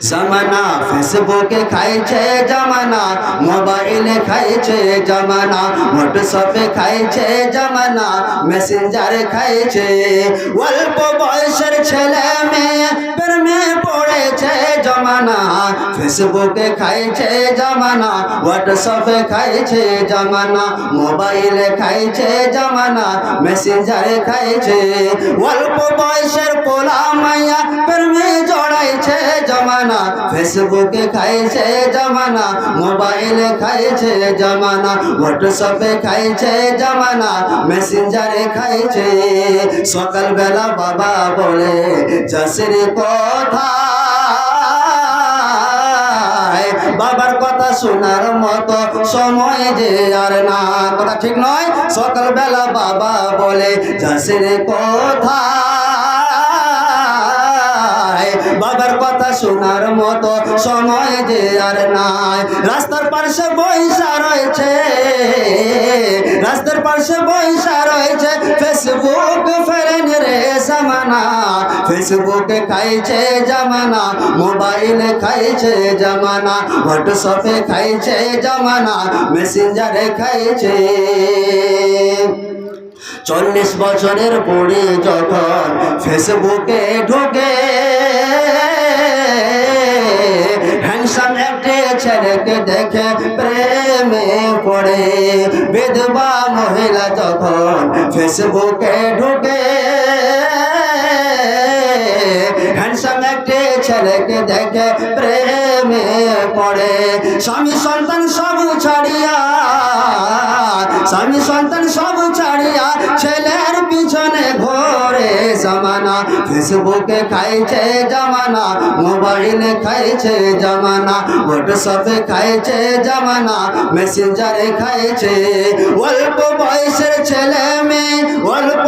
জামানা ফেসবুকে খাইছে জামানা মোবাইলে খাইছে জামানা হোয়াটসঅ্যাপে খাইছে জামানা মেসেঞ্জারে খাইছে অল্প বয়সের ছেলে মেয়ে প্রেমে পড়েছে জামানা ফেসবুকে খাইছে জামানা হোয়াটসঅ্যাপে খাইছে জামানা মোবাইলে খাইছে জামানা মেসেঞ্জারে খাইছে অল্প বয়সের পোলা মাইয়া প্রেমে জড়াইছে জামানা ফেসবুকে খাইছে জামানা, মোবাইলে খাইছে জামানা হোয়াটসঅ্যাপে খাইছে জামানা মেসেঞ্জারে খাইছে সকালবেলা বাবা বলে চাষের কথা শোনার মত সময় যে আর না। কথা ঠিক নয়? সকালবেলা বাবা বলে, যাসের কথা বাবার কথা শোনার মতো সময় যে আর নাই। রাস্তার পাশে বৈশা রয়েছে। রাস্তার পাশে বৈশা ফেসবুকে খাইছে জামানা, মোবাইলে খাইছে জামানা, হোয়াটসঅ্যাপে খাইছে জামানা, মেসেঞ্জারে খাইছে। চল্লিশ বছরের পরে যখন ফেসবুকে ঢোকে, হ্যান্ডসাম একটি ছেলেকে দেখে প্রেমে পড়ে। বিধবা মহিলা যখন ফেসবুকে ঢোকে ছেলেকে দেখে প্রেমে পড়ে। স্বামী সন্তান সব ছাড়িয়া, স্বামী সন্তান সব ছাড়িয়া ছেলের পিছনে ঘোরে জামানা। ফেসবুকে খাইছে জামানা, মোবাইলে খাইছে জামানা, হোয়াটসঅ্যাপে খাইছে জামানা, মেসেঞ্জারে খাইছে। অল্প বয়সের ছেলে মেয়ে, অল্প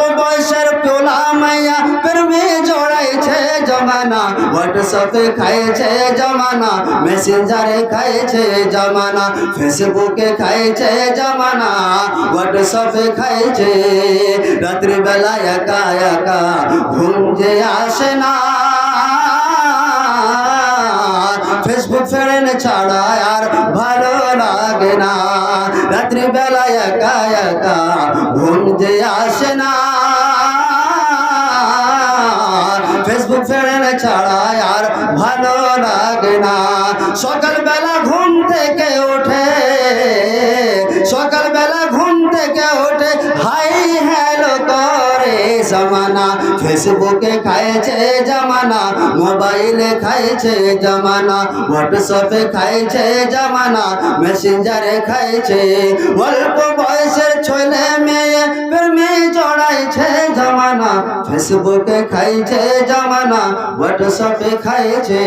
হোয়াটসঅ্যাপে খাইছে জামানা মেসেঞ্জারে খাইছে জামানা ফেসবুকে খাইছে জামানা হোয়াটসঅ্যাপে খাইছে রাত্রিবেলা একা একা ঘুম যে আসে না। ফেসবুক ফ্রেন্ড ছাড়া আর ভালো লাগে না রাত্রিবেলা একা একা ঘুম যে আসে না। ফেসবুক ফ্রেন্ড ছাড়া আর ভালো লাগে না সকালবেলা ঘুম থেকে ওঠে সকালবেলা ঘুম থেকে ওঠে হাই হ্যালো করে জামানা ফেসবুকে খাইছে জামানা, মোবাইলে খাইছে জামানা, হোয়াটসঅ্যাপে খাইছে জামানা, মেসেঞ্জারে খাইছে। অল্প বয়সের ছেলে মেয়ে প্রেমে জড়াইছে জামানা, ফেসবুকে খাইছে জামানা, হোয়াটসঅ্যাপে খাইছে।